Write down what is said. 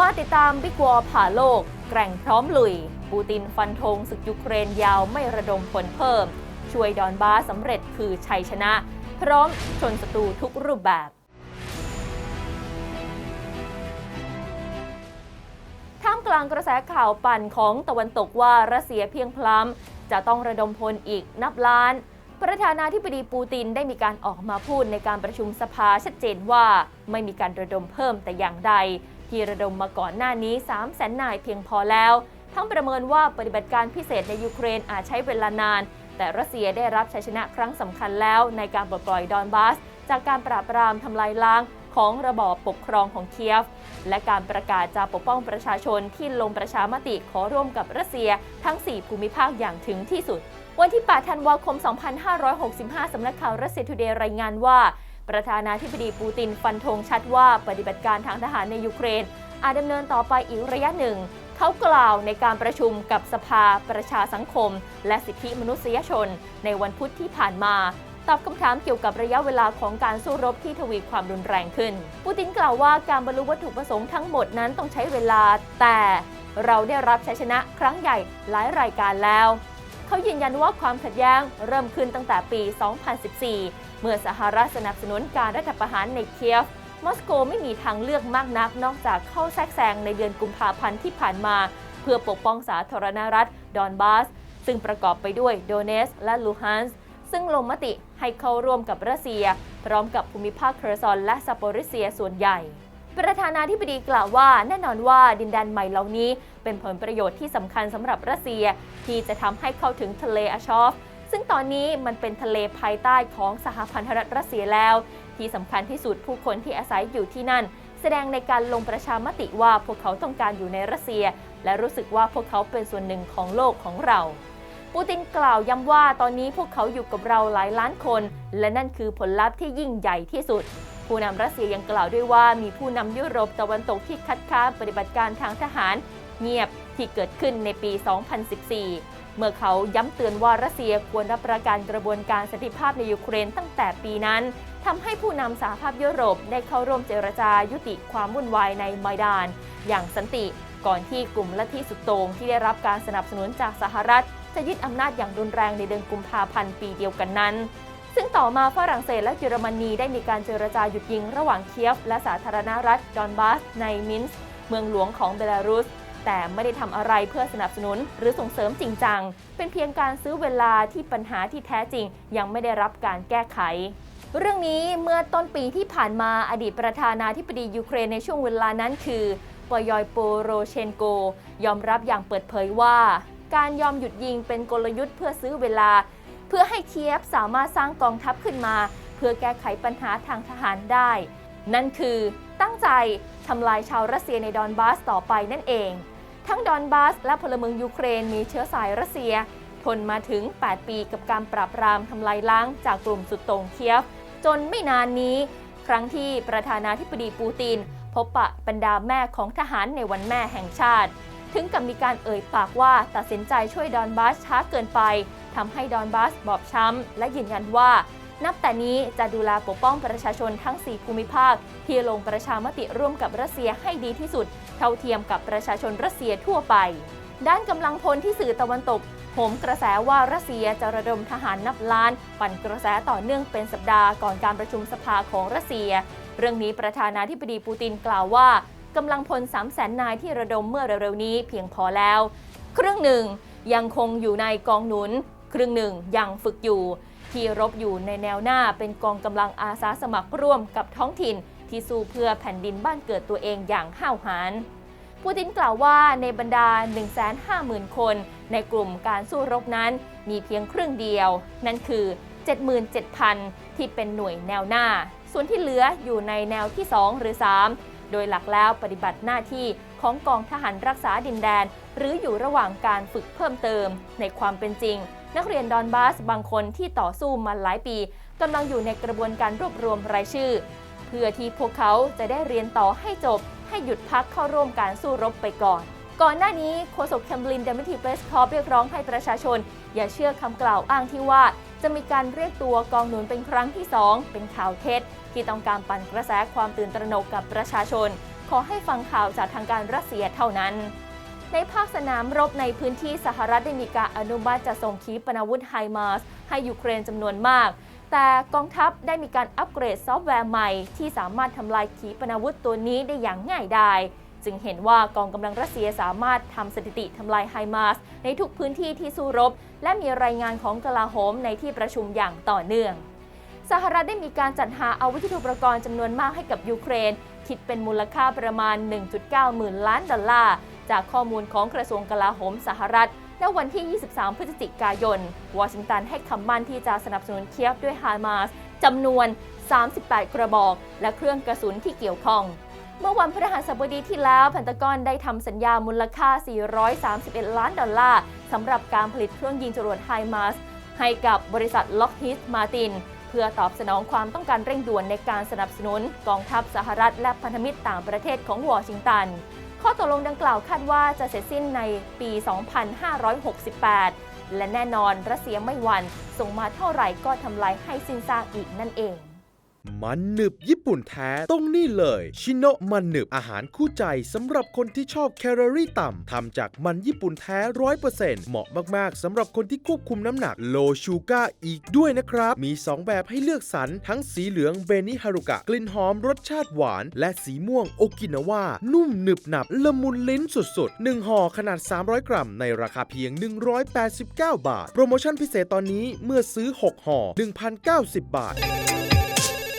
มาติดตามบิ๊กวอลผ่าโลก แกร่งพร้อมลุย ปูตินฟันธงศึกยูเครนยาวไม่ระดมผลเพิ่ม ช่วยดอนบาสสำเร็จคือชัยชนะ พร้อมชนศัตรูทุกรูปแบบ ท่ามกลางกระแสข่าวปั่นของตะวันตกว่ารัสเซียเพียงพล้ำจะต้องระดมพลอีกนับล้าน ประธานาธิบดีปูตินได้มีการออกมาพูดในการประชุมสภาชัดเจนว่าไม่มีการระดมเพิ่มแต่อย่างใด ที่ระดมมาก่อนหน้านี้ 3 0 0แสนนายเพียงพอแล้ว ทั้งประเมินว่าปฏิบัติการพิเศษในยูเครนอาจใช้เวลานาน แต่รัสเซียได้รับชัยชนะครั้งสำคัญแล้วในการปลดปล่อยดอนบาส จากการปราบปรามทำลายล้างของระบอบปกครองของเคียฟ และการประกาศจะปกป้องประชาชนที่ลงประชามติขอร่วมกับรัสเซียทั้ง 4 ภูมิภาคอย่างถึงที่สุด วันที่ 8 ธันวาคม 2565 สำนักข่าวรัสเซียทูเดย์รายงานว่า ประธานาธิบดีปูตินฟันธงชัดว่าปฏิบัติการทางทหารในยูเครน อาจดำเนินต่อไปอีกระยะหนึ่ง เขากล่าวในการประชุมกับสภาประชาสังคม และสิทธิมนุษยชน ในวันพุธที่ผ่านมาตอบคำถามเกี่ยวกับระยะเวลาของการสู้รบที่ทวีความรุนแรงขึ้น ปูตินกล่าวว่าการบรรลุวัตถุประสงค์ทั้งหมดนั้นต้องใช้เวลา แต่เราได้รับชัยชนะครั้งใหญ่หลายรายการแล้ว เขายืนยันว่าความขัดแย้งเริ่มขึ้นตั้งแต่ปี 2014 เมื่อสหรัฐสนับสนุนการรัฐประหารในเคียฟ มอสโกไม่มีทางเลือกมากนักนอกจากเข้าแทรกแซงในเดือนกุมภาพันธ์ที่ผ่านมา เพื่อปกป้องสาธารณรัฐดอนบาส ซึ่งประกอบไปด้วยโดเนสและลูฮันส์ซึ่งลงมติให้เข้าร่วมกับรัสเซีย พร้อมกับภูมิภาคเคอร์ซอนและซาโปริเซียส่วนใหญ่ ประธานาธิบดีกล่าวว่าแน่นอนว่าดินแดนใหม่เหล่านี้ เป็นผลประโยชน์ที่สำคัญสำหรับรัสเซีย ที่จะทำให้เข้าถึงทะเลอาชอฟ ซึ่งตอนนี้มันเป็นทะเลภายใต้ของสหพันธรัฐรัสเซียแล้ว ที่สำคัญที่สุดผู้คนที่อาศัยอยู่ที่นั่น แสดงในการลงประชามติว่าพวกเขาต้องการอยู่ในรัสเซีย และรู้สึกว่าพวกเขาเป็นส่วนหนึ่งของโลกของเราปูตินกล่าวย้ำว่าตอนนี้พวกเขาอยู่กับเราหลายล้านคน และนั่นคือผลลัพธ์ที่ยิ่งใหญ่ที่สุด ผู้นำรัสเซียยังกล่าวด้วยว่ามีผู้นำยุโรปตะวันตกที่คัดค้านปฏิบัติการทางทหารเงียบที่เกิดขึ้นในปี 2014 เมื่อเขาย้ำเตือนว่ารัสเซียควรรับประกันกระบวนการสันติภาพในยูเครนตั้งแต่ปีนั้นทำให้ผู้นำสหภาพยุโรปได้เข้าร่วมเจรจายุติความวุ่นวายในไมดาน อย่างสันติก่อนที่กลุ่มลัทธิสุดโต่งที่ได้รับการสนับสนุนจากสหรัฐ จะยึดอำนาจอย่างรุนแรงในเดือนกุมภาพันธ์ปีเดียวกันนั้น ซึ่งต่อมาฝรั่งเศสและเยอรมนีได้มีการเจรจาหยุดยิงระหว่างเคียฟ และสาธารณรัฐดอนบาสในมินส์เมืองหลวงของเบลารุส แต่ไม่ได้ทำอะไรเพื่อสนับสนุนหรือส่งเสริมจริงจัง เป็นเพียงการซื้อเวลาที่ปัญหาที่แท้จริง ยังไม่ได้รับการแก้ไขเรื่องนี้เมื่อต้นปีที่ผ่านมาอดีตประธานาธิบดียูเครนในช่วงเวลานั้นคือปอยอยโปโรเชนโก ยอมรับอย่างเปิดเผยว่า การยอมหยุดยิงเป็นกลยุทธ์เพื่อซื้อเวลา เพื่อให้เคียฟสามารถสร้างกองทัพขึ้นมา เพื่อแก้ไขปัญหาทางทหารได้ นั่นคือตั้งใจทำลายชาวรัสเซียในดอนบาสต่อไปนั่นเอง ทั้งดอนบาสและพลเมืองยูเครนมีเชื้อสายรัสเซีย ทนมาถึง 8 ปีกับการปราบปรามทำลายล้างจากกลุ่มสุดโต่งเคียฟ จนไม่นานนี้ ครั้งที่ประธานาธิบดีปูติน พบปะบรรดาแม่ของทหารในวันแม่แห่งชาติ ถึงกับมีการเอ่ยปากว่าตัดสินใจช่วยดอนบาสช้าเกินไปทำให้ดอนบาสบอบช้ำ และยืนยันว่า นับแต่นี้จะดูแลปกป้องประชาชนทั้ง 4 ภูมิภาค ที่ลงประชามติร่วมกับรัสเซียให้ดีที่สุด เท่าเทียมกับประชาชนรัสเซียทั่วไป ด้านกำลังพลที่สื่อตะวันตกโหมกระแสว่ารัสเซียจะระดมทหารนับล้าน ปั่นกระแสต่อเนื่องเป็นสัปดาห์ก่อนการประชุมสภาของรัสเซีย เรื่องนี้ประธานาธิบดีปูตินกล่าวว่า กำลังพล3 0 0แสนนายที่ระดมเมื่อเร็วๆนี้เพียงพอแล้ว ครึ่งหนึ่งยังคงอยู่ในกองหนุน ครึ่งหนึ่งยังฝึกอยู่ ที่รบอยู่ในแนวหน้าเป็นกองกำลังอาสาสมัครร่วมกับท้องถิ่น ที่สู้เพื่อแผ่นดินบ้านเกิดตัวเองอย่างห้าวหาญปูตินกล่าวว่าในบรรดา 150,000 คน ในกลุ่มการสู้รบนั้นมีเพียงครึ่งเดียว นั่นคือ 77,000 ที่เป็นหน่วยแนวหน้า ส่วนที่เหลืออยู่ในแนวที่ 2 หรือ 3 โดยหลักแล้วปฏิบัติหน้าที่ของกองทหารรักษาดินแดน หรืออยู่ระหว่างการฝึกเพิ่มเติม ในความเป็นจริง นักเรียนดอนบาสบางคนที่ต่อสู้มาหลายปีกำลังอยู่ในกระบวนการรวบรวมรายชื่อ เพื่อที่พวกเขาจะได้เรียนต่อให้จบ ให้หยุดพักเข้าร่วมการสู้รบไปก่อน ก่อนหน้านี้โฆษกเคมบลินเดมิทีเปสคอปเรียกร้องให้ประชาชน อย่าเชื่อคำกล่าวอ้างที่ว่า จะมีการเรียกตัวกองหนุนเป็นครั้งที่ 2 เป็นข่าวเท็จ ที่ต้องการปั่นกระแสความตื่นตระหนกกับประชาชน ขอให้ฟังข่าวจากทางการรัสเซียเท่านั้น ในภาคสนามรบในพื้นที่สหรัฐได้มีการอนุมัติจะส่งขีปนาวุธไฮมาสให้ยูเครนจำนวนมากแต่กองทัพได้มีการอัปเกรดซอฟต์แวร์ใหม่ ที่สามารถทำลายขีปนาวุธตัวนี้ได้อย่างง่ายดาย จึงเห็นว่ากองกำลังรัสเซียสามารถทำสถิติทำลายไฮมาสในทุกพื้นที่ที่สู้รบ และมีรายงานของกลาโหมในที่ประชุมอย่างต่อเนื่อง สหรัฐได้มีการจัดหาอาวุธยุทโธปกรณ์จำนวนมากให้กับยูเครน คิดเป็นมูลค่าประมาณ 1.9 หมื่นล้านดอลลาร์ จากข้อมูลของกระทรวงกลาโหมสหรัฐในวันที่ 23 พฤศจิกายน วอชิงตันให้คำมั่นที่จะสนับสนุนเคียฟด้วยฮามาสจำนวน 38 กระบอก และเครื่องกระสุนที่เกี่ยวข้อง เมื่อวันพฤหัสบดีที่แล้วพันตกรได้ทำสัญญามูลค่า 431 ล้านดอลลาร์สำหรับการผลิตเครื่องยิงจรวดไฮมาสให้กับบริษัทล็อกฮิสมาติน เพื่อตอบสนองความต้องการเร่งด่วนในการสนับสนุนกองทัพสหรัฐและพันธมิตรต่างประเทศของวอชิงตัน ข้อตกลงดังกล่าวคาดว่าจะเสร็จสิ้นในปี 2568 และแน่นอนรัสเซียไม่หวันส่งมาเท่าไหร่ก็ทำลายให้สิ้นซากอีกนั่นเอง มันหนึบญี่ปุ่นแท้ต้องนี่เลยชิโนะมันหนึบอาหารคู่ใจสำหรับคนที่ชอบแคลอรี่ต่ำทำจากมันญี่ปุ่นแท้ร้อยเปอร์เซ็นต์เหมาะมากๆสำหรับคนที่ควบคุมน้ำหนักโลชูก้าอีกด้วยนะครับ มี 2 แบบให้เลือกสรรทั้งสีเหลืองเบนิฮารุกะ กลิ่นหอมรสชาติหวาน และสีม่วงโอกินาวานุ่มหนึบหนับละมุนลิ้นสุดๆ 1ห่อขนาด 300 กรัม ในราคาเพียง 189 บาท โปรโมชั่นพิเศษตอนนี้เมื่อซื้อ 6ห่อ1,090 บาท